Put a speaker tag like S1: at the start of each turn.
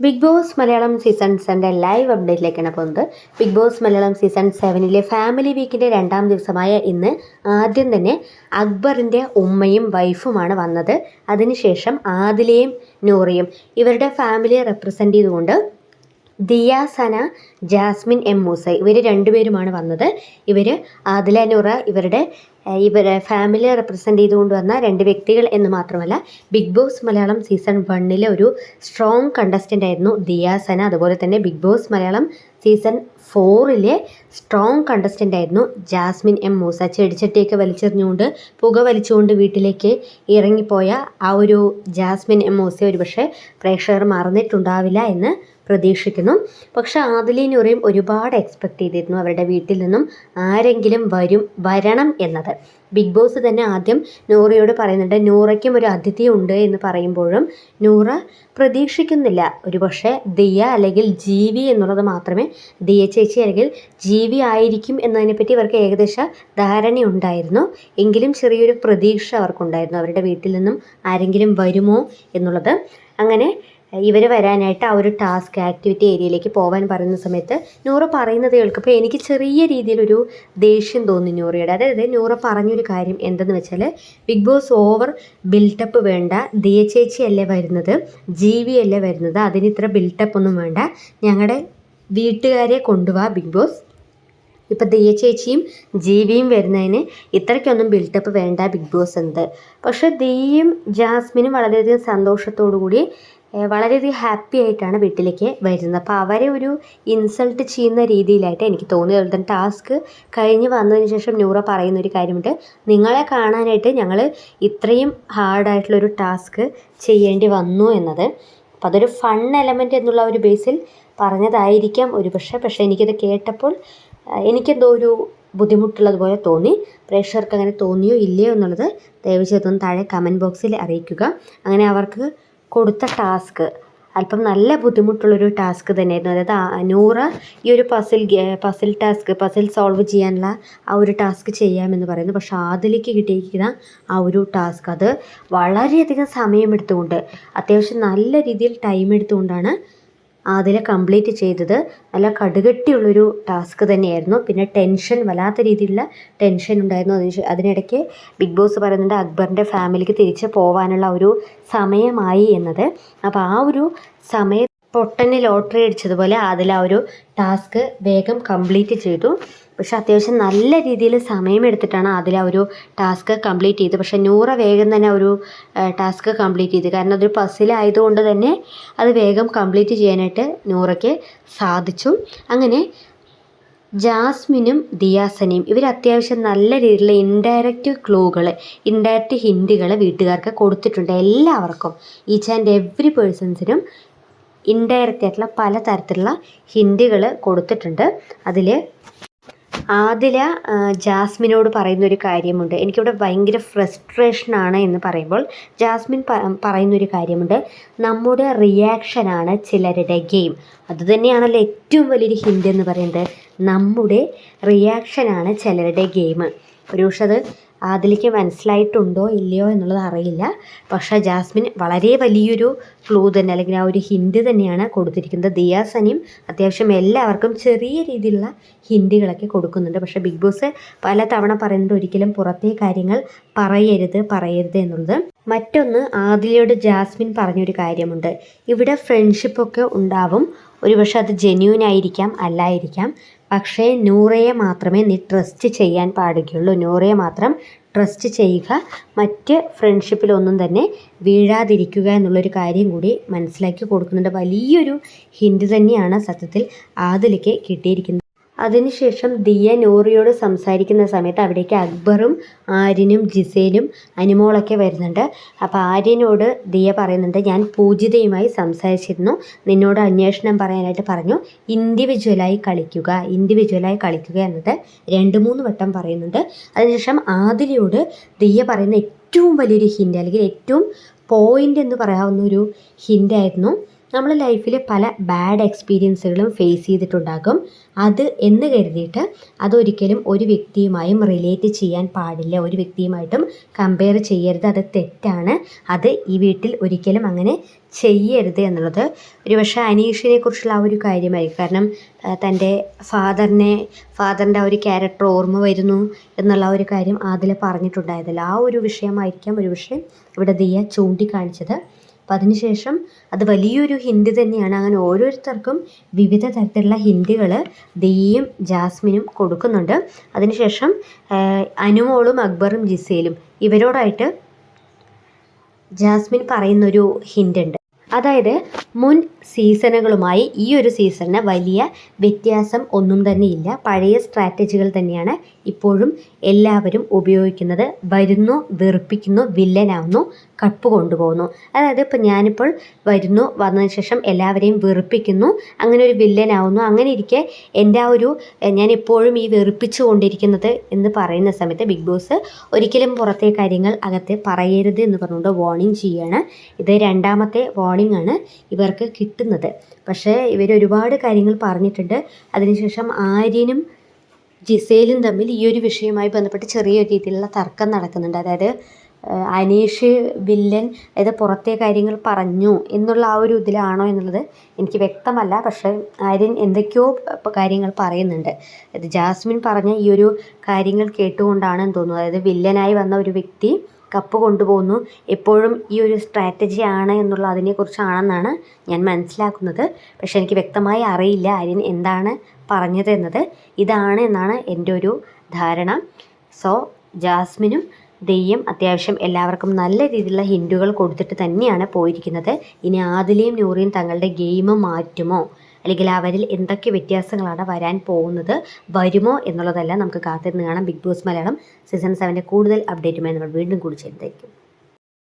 S1: Big Boss Malayalam season സെവന്റെ live അപ്ഡേറ്റിലേക്കാണ് പോകുന്നത്. ബിഗ് ബോസ് മലയാളം സീസൺ സെവനിലെ ഫാമിലി വീക്കിന്റെ രണ്ടാം ദിവസമായ ഇന്ന് ആദ്യം തന്നെ അക്ബറിന്റെ ഉമ്മയും വൈഫുമാണ് വന്നത്. അതിനുശേഷം ആദിലയും നൂറിയും. ഇവരുടെ ഫാമിലിയെ റെപ്രസെന്റ് ചെയ്തുകൊണ്ട് ദിയ സന ജാസ്മിൻ എം മൂസ ഇവർ രണ്ടുപേരുമാണ് വന്നത്. ഇവർ ആദില നൂറ ഇവരുടെ ഇവരെ ഫാമിലിയെ റെപ്രസെന്റ് ചെയ്തുകൊണ്ട് വന്ന രണ്ട് വ്യക്തികൾ എന്ന് മാത്രമല്ല ബിഗ് ബോസ് മലയാളം സീസൺ വണ്ണിലെ ഒരു സ്ട്രോങ് കണ്ടസ്റ്റന്റ് ആയിരുന്നു ദിയാസന. അതുപോലെ തന്നെ ബിഗ് ബോസ് മലയാളം സീസൺ ഫോറിലെ സ്ട്രോങ് കണ്ടസ്റ്റന്റ് ആയിരുന്നു ജാസ്മിൻ എം മൂസ. ചെടിച്ചട്ടിയൊക്കെ വലിച്ചെറിഞ്ഞുകൊണ്ട് പുക വലിച്ചുകൊണ്ട് വീട്ടിലേക്ക് ഇറങ്ങിപ്പോയ ആ ഒരു ജാസ്മിൻ എം മൂസ ഒരു പക്ഷേ പ്രേക്ഷകർ മറന്നിട്ടുണ്ടാവില്ല എന്ന് പ്രതീക്ഷിക്കുന്നു. പക്ഷേ ആദിലയും ഒരുപാട് എക്സ്പെക്റ്റ് ചെയ്തിരുന്നു അവരുടെ വീട്ടിൽ നിന്നും ആരെങ്കിലും വരും വരണം എന്നത്. ബിഗ് ബോസ് തന്നെ ആദ്യം നൂറയോട് പറയുന്നുണ്ട് നൂറയ്ക്കും ഒരു അതിഥി ഉണ്ട് എന്ന് പറയുമ്പോഴും നൂറ പ്രതീക്ഷിക്കുന്നില്ല. ഒരു പക്ഷേ ദിയ അല്ലെങ്കിൽ ജീവി എന്നുള്ളത് മാത്രമേ ദിയ ചേച്ചി അല്ലെങ്കിൽ ജീവി ആയിരിക്കും എന്നതിനെപ്പറ്റി ഇവർക്ക് ഏകദേശ ധാരണയുണ്ടായിരുന്നു എങ്കിലും ചെറിയൊരു പ്രതീക്ഷ അവർക്കുണ്ടായിരുന്നു. അവരുടെ വീട്ടിൽ നിന്നും ആരെങ്കിലും വരുമോ എന്നുള്ളത്. അങ്ങനെ ഇവർ വരാനായിട്ട് ആ ഒരു ടാസ്ക് ആക്ടിവിറ്റി ഏരിയയിലേക്ക് പോകാൻ പറയുന്ന സമയത്ത് നൂറ പറയുന്നത് കേൾക്കുമ്പോൾ എനിക്ക് ചെറിയ രീതിയിലൊരു ദേഷ്യം തോന്നി നൂറയുടെ. അതായത് നൂറ പറഞ്ഞൊരു കാര്യം എന്തെന്ന് വെച്ചാൽ ബിഗ് ബോസ് ഓവർ ബിൽട്ടപ്പ് വേണ്ട. ദിയ ചേച്ചിയല്ലേ വരുന്നത്? ജീവി അല്ലേ വരുന്നത്? അതിന് ഇത്ര ബിൽട്ടപ്പ് ഒന്നും വേണ്ട. ഞങ്ങളുടെ വീട്ടുകാരെ കൊണ്ടുപോവാ ബിഗ് ബോസ് ഇപ്പം ദിയ ചേച്ചിയും ജീവിയും വരുന്നതിന് ഇത്രയ്ക്കൊന്നും ബിൽട്ടപ്പ് വേണ്ട ബിഗ് ബോസ് എന്ത് പക്ഷേ ദിയയും ജാസ്മിനും വളരെയധികം സന്തോഷത്തോടു കൂടി വളരെയധികം ഹാപ്പി ആയിട്ടാണ് വീട്ടിലേക്ക് വരുന്നത്. അപ്പോൾ അവരെ ഒരു ഇൻസൾട്ട് ചെയ്യുന്ന രീതിയിലായിട്ട് എനിക്ക് തോന്നിയത്. അതുപോലെ തന്നെ ടാസ്ക് കഴിഞ്ഞ് വന്നതിന് ശേഷം ന്യൂറ പറയുന്ന ഒരു കാര്യമുണ്ട്. നിങ്ങളെ കാണാനായിട്ട് ഞങ്ങൾ ഇത്രയും ഹാർഡായിട്ടുള്ളൊരു ടാസ്ക് ചെയ്യേണ്ടി വന്നു എന്നത്. അപ്പോൾ അതൊരു ഫൺ എലമെന്റ് എന്നുള്ള ഒരു ബേസിൽ പറഞ്ഞതായിരിക്കാം ഒരു പക്ഷേ പക്ഷേ എനിക്കത് കേട്ടപ്പോൾ എനിക്കെന്തോ ഒരു ബുദ്ധിമുട്ടുള്ളതുപോലെ തോന്നി. പ്രേക്ഷകർക്ക് അങ്ങനെ തോന്നിയോ ഇല്ലയോ എന്നുള്ളത് ദയവ് ചെയ്തൊന്ന് താഴെ കമന്റ് ബോക്സിൽ അറിയിക്കുക. അങ്ങനെ അവർക്ക് കൊടുത്ത ടാസ്ക്. അല്പം നല്ല ബുദ്ധിമുട്ടുള്ളൊരു ടാസ്ക് തന്നെയായിരുന്നു. അതായത് നൂറ് ഈ ഒരു puzzle puzzle task puzzle solve ചെയ്യാനുള്ള ആ ഒരു ടാസ്ക് ചെയ്യാമെന്ന് പറയുന്നു. പക്ഷേ അതിലേക്ക് കിട്ടിയിരിക്കുന്ന ആ ഒരു ടാസ്ക് അത് വളരെയധികം സമയമെടുത്തുകൊണ്ട് അത്യാവശ്യം നല്ല രീതിയിൽ ടൈം എടുത്തുകൊണ്ടാണ് അതിൽ കംപ്ലീറ്റ് ചെയ്തത് നല്ല കടുകട്ടിയുള്ളൊരു ടാസ്ക് തന്നെയായിരുന്നു. പിന്നെ ടെൻഷൻ വല്ലാത്ത രീതിയിലുള്ള ടെൻഷൻ ഉണ്ടായിരുന്നു. അതിന് അതിനിടയ്ക്ക് ബിഗ് ബോസ് പറയുന്നുണ്ട് അക്ബറിന്റെ ഫാമിലിക്ക് തിരിച്ച് പോകാനുള്ള ഒരു സമയമായി എന്നത്. അപ്പോൾ ആ ഒരു സമയ പൊട്ടന് ലോട്ടറി അടിച്ചതുപോലെ അതിൽ ആ ഒരു ടാസ്ക് വേഗം കംപ്ലീറ്റ് ചെയ്തു. പക്ഷെ അത്യാവശ്യം നല്ല രീതിയിൽ സമയമെടുത്തിട്ടാണ് അതിൽ ആ ഒരു ടാസ്ക് കംപ്ലീറ്റ് ചെയ്തത്. പക്ഷേ നൂറ വേഗം തന്നെ ഒരു ടാസ്ക് കംപ്ലീറ്റ് ചെയ്തു. കാരണം അതൊരു പസിലായതുകൊണ്ട് തന്നെ അത് വേഗം കംപ്ലീറ്റ് ചെയ്യാനായിട്ട് നൂറയ്ക്ക് സാധിച്ചു. അങ്ങനെ ജാസ്മിനും ദിയാസനയും ഇവർ അത്യാവശ്യം നല്ല രീതിയിലുള്ള ഇൻഡയറക്റ്റ് ക്ലൂകൾ ഇൻഡയറക്റ്റ് ഹിൻഡുകൾ വീട്ടുകാർക്ക് കൊടുത്തിട്ടുണ്ട്. എല്ലാവർക്കും ഈച്ച് ആൻഡ് എവ്രി പേഴ്സൺസിനും ഇൻഡയറക്റ്റ് ആയിട്ടുള്ള പല തരത്തിലുള്ള ഹിൻഡുകൾ കൊടുത്തിട്ടുണ്ട്. അതിൽ ആദില ജാസ്മിനോട് പറയുന്നൊരു കാര്യമുണ്ട്. എനിക്കിവിടെ ഭയങ്കര ഫ്രസ്ട്രേഷനാണ് എന്ന് പറയുമ്പോൾ ജാസ്മിൻ പറയുന്നൊരു കാര്യമുണ്ട്. നമ്മുടെ റിയാക്ഷനാണ് ചിലരുടെ ഗെയിം അതുതന്നെയാണല്ലോ ഏറ്റവും വലിയൊരു ഹിൻഡ് എന്ന് പറയുന്നത്. നമ്മുടെ റിയാക്ഷനാണ് ചിലരുടെ ഗെയിം ഒരു പക്ഷേ അത് ആദിലേക്ക് മനസ്സിലായിട്ടുണ്ടോ ഇല്ലയോ എന്നുള്ളത് അറിയില്ല. പക്ഷേ ജാസ്മിൻ വളരെ വലിയൊരു ക്ലൂ തന്നെ അല്ലെങ്കിൽ ആ ഒരു ഹിൻഡ് തന്നെയാണ് കൊടുത്തിരിക്കുന്നത്. ദിയാസനിയും അത്യാവശ്യം എല്ലാവർക്കും ചെറിയ രീതിയിലുള്ള ഹിൻഡുകളൊക്കെ കൊടുക്കുന്നുണ്ട്. പക്ഷേ ബിഗ് ബോസ് പല തവണ പറയുന്നുണ്ട് ഒരിക്കലും പുറത്തെ കാര്യങ്ങൾ പറയരുത് പറയരുത് എന്നുള്ളത്. മറ്റൊന്ന് ആദിലയോട് ജാസ്മിൻ പറഞ്ഞൊരു കാര്യമുണ്ട്. ഇവിടെ ഫ്രണ്ട്ഷിപ്പൊക്കെ ഉണ്ടാവും. ഒരുപക്ഷെ അത് ജെന്യൂൻ ആയിരിക്കാം അല്ലായിരിക്കാം. പക്ഷേ നൂറയെ മാത്രമേ നീ ട്രസ്റ്റ് ചെയ്യാൻ പാടുകയുള്ളൂ. നൂറയെ മാത്രം ട്രസ്റ്റ് ചെയ്യുക മറ്റ് ഫ്രണ്ട്ഷിപ്പിലൊന്നും തന്നെ വീഴാതിരിക്കുക എന്നുള്ളൊരു കാര്യം കൂടി മനസ്സിലാക്കി കൊടുക്കുന്നുണ്ട്. വലിയൊരു ഹിൻഡ് തന്നെയാണ് സത്യത്തിൽ ആദിലേക്ക് കിട്ടിയിരിക്കുന്നത്. അതിനുശേഷം ദിയ നൂറിയോട് സംസാരിക്കുന്ന സമയത്ത് അവിടേക്ക് അക്ബറും ആര്യനും ജിസേലും അനുമോളൊക്കെ വരുന്നുണ്ട്. അപ്പോൾ ആര്യനോട് ദിയ പറയുന്നുണ്ട് ഞാൻ പൂജിതയുമായി സംസാരിച്ചിരുന്നു. നിന്നോട് അന്വേഷണം പറയാനായിട്ട് പറഞ്ഞു. ഇൻഡിവിജ്വലായി കളിക്കുക ഇൻഡിവിജ്വലായി കളിക്കുക എന്നത് രണ്ട് മൂന്ന് വട്ടം പറയുന്നുണ്ട്. അതിനുശേഷം ആദിലയോട് ദിയ പറയുന്ന ഏറ്റവും വലിയൊരു ഹിന്റ് അല്ലെങ്കിൽ ഏറ്റവും പോയിന്റ് എന്ന് പറയാവുന്ന ഒരു ഹിന്റായിരുന്നു നമ്മൾ ലൈഫിൽ പല ബാഡ് എക്സ്പീരിയൻസുകളും ഫേസ് ചെയ്തിട്ടുണ്ടാകും. അത് എന്ന് കരുതിയിട്ട് അതൊരിക്കലും ഒരു വ്യക്തിയുമായും റിലേറ്റ് ചെയ്യാൻ പാടില്ല. ഒരു വ്യക്തിയുമായിട്ടും കമ്പയർ ചെയ്യരുത്. അത് തെറ്റാണ്. അത് ഈ വീട്ടിൽ ഒരിക്കലും അങ്ങനെ ചെയ്യരുത് എന്നുള്ളത്. ഒരുപക്ഷെ അനീഷിനെ കുറിച്ചുള്ള ആ ഒരു കാര്യമായിരിക്കും. കാരണം തന്റെ ഫാദറിനെ ഫാദറിന്റെ ആ ഒരു ക്യാരക്ടർ ഓർമ്മ വരുന്നു എന്നുള്ള ഒരു കാര്യം ആദില പറഞ്ഞിട്ടുണ്ടായതല്ല ആ ഒരു വിഷയമായിരിക്കാം വിഷയം ഇവിടെ ദിയ ചൂണ്ടിക്കാണിച്ചത്. അപ്പം അതിനുശേഷം അത് വലിയൊരു ഹിന്ദി തന്നെയാണ്. അങ്ങനെ ഓരോരുത്തർക്കും വിവിധ തരത്തിലുള്ള ഹിന്ദികൾ ദിയയും ജാസ്മിനും കൊടുക്കുന്നുണ്ട്. അതിനുശേഷം അനുമോളും അക്ബറും ജിസയിലും ഇവരോടായിട്ട് ജാസ്മിൻ പറയുന്നൊരു ഹിന്റ് ഉണ്ട്. അതായത് മുൻ സീസണുകളുമായി ഈ ഒരു സീസണിന് വലിയ വ്യത്യാസം ഒന്നും തന്നെയില്ല പഴയ സ്ട്രാറ്റജികൾ തന്നെയാണ് ഇപ്പോഴും എല്ലാവരും ഉപയോഗിക്കുന്നത്. വരുന്നു വെറുപ്പിക്കുന്നു വില്ലനാവുന്നു കപ്പ് കൊണ്ടുപോകുന്നു. അതായത് ഇപ്പം ഞാനിപ്പോൾ വരുന്നു വന്നതിന് ശേഷം എല്ലാവരെയും വെറുപ്പിക്കുന്നു അങ്ങനെ ഒരു വില്ലനാവുന്നു അങ്ങനെ ഇരിക്കെ എന്റെ ആ ഒരു ഞാൻ എപ്പോഴും ഈ വെറുപ്പിച്ചു കൊണ്ടിരിക്കുന്നത് എന്ന് പറയുന്ന സമയത്ത് ബിഗ് ബോസ് ഒരിക്കലും പുറത്തെ കാര്യങ്ങൾ അകത്തെ പറയരുത് എന്ന് പറഞ്ഞുകൊണ്ട് വാണിംഗ് ചെയ്യുകയാണ്. ഇത് രണ്ടാമത്തെ വാർണിംഗ് ആണ് ഇവർക്ക് കിട്ടുന്നത്. പക്ഷേ ഇവർ ഒരുപാട് കാര്യങ്ങൾ പറഞ്ഞിട്ടുണ്ട്. അതിനുശേഷം ആര്യനും ജിസേലും തമ്മിൽ ഈ ഒരു വിഷയവുമായി ബന്ധപ്പെട്ട് ചെറിയൊരു രീതിയിലുള്ള തർക്കം നടക്കുന്നുണ്ട്. അതായത് അനീഷ് വില്ലൻ അതായത് പുറത്തെ കാര്യങ്ങൾ പറഞ്ഞു എന്നുള്ള ആ ഒരു ഇതിലാണോ എന്നുള്ളത് എനിക്ക് വ്യക്തമല്ല. പക്ഷേ ആര്യൻ എന്തൊക്കെയോ കാര്യങ്ങൾ പറയുന്നുണ്ട്. ജാസ്മിൻ പറഞ്ഞ ഈ ഒരു കാര്യങ്ങൾ കേട്ടുകൊണ്ടാണെന്ന് തോന്നുന്നു. അതായത് വില്ലനായി വന്ന ഒരു വ്യക്തി കപ്പ് കൊണ്ടുപോകുന്നു. എപ്പോഴും ഈ ഒരു സ്ട്രാറ്റജി ആണ് എന്നുള്ള അതിനെക്കുറിച്ചാണെന്നാണ് ഞാൻ മനസ്സിലാക്കുന്നത്. പക്ഷേ എനിക്ക് വ്യക്തമായി അറിയില്ല ആര്യൻ എന്താണ് പറഞ്ഞത് എന്നത്. ഇതാണ് എന്നാണ് എന്റെ ഒരു ധാരണ. സോ ജാസ്മിനും ദെയ്യം അത്യാവശ്യം എല്ലാവർക്കും നല്ല രീതിയിലുള്ള ഹിൻഡുകൾ കൊടുത്തിട്ട് തന്നെയാണ് പോയിരിക്കുന്നത്. ഇനി ആദിലയും നൂറിയും തങ്ങളുടെ ഗെയിം മാറ്റുമോ? അല്ലെങ്കിൽ അവരിൽ എന്തൊക്കെ വ്യത്യാസങ്ങളാണ് വരാൻ പോകുന്നത് വരുമോ എന്നുള്ളതെല്ലാം നമുക്ക് കാത്തിരുന്ന് കാണാം. ബിഗ് ബോസ് മലയാളം സീസൺ സെവന്റെ കൂടുതൽ അപ്ഡേറ്റുമായി നമ്മൾ വീണ്ടും കൂടി ചെയ്യുന്നതായിരിക്കും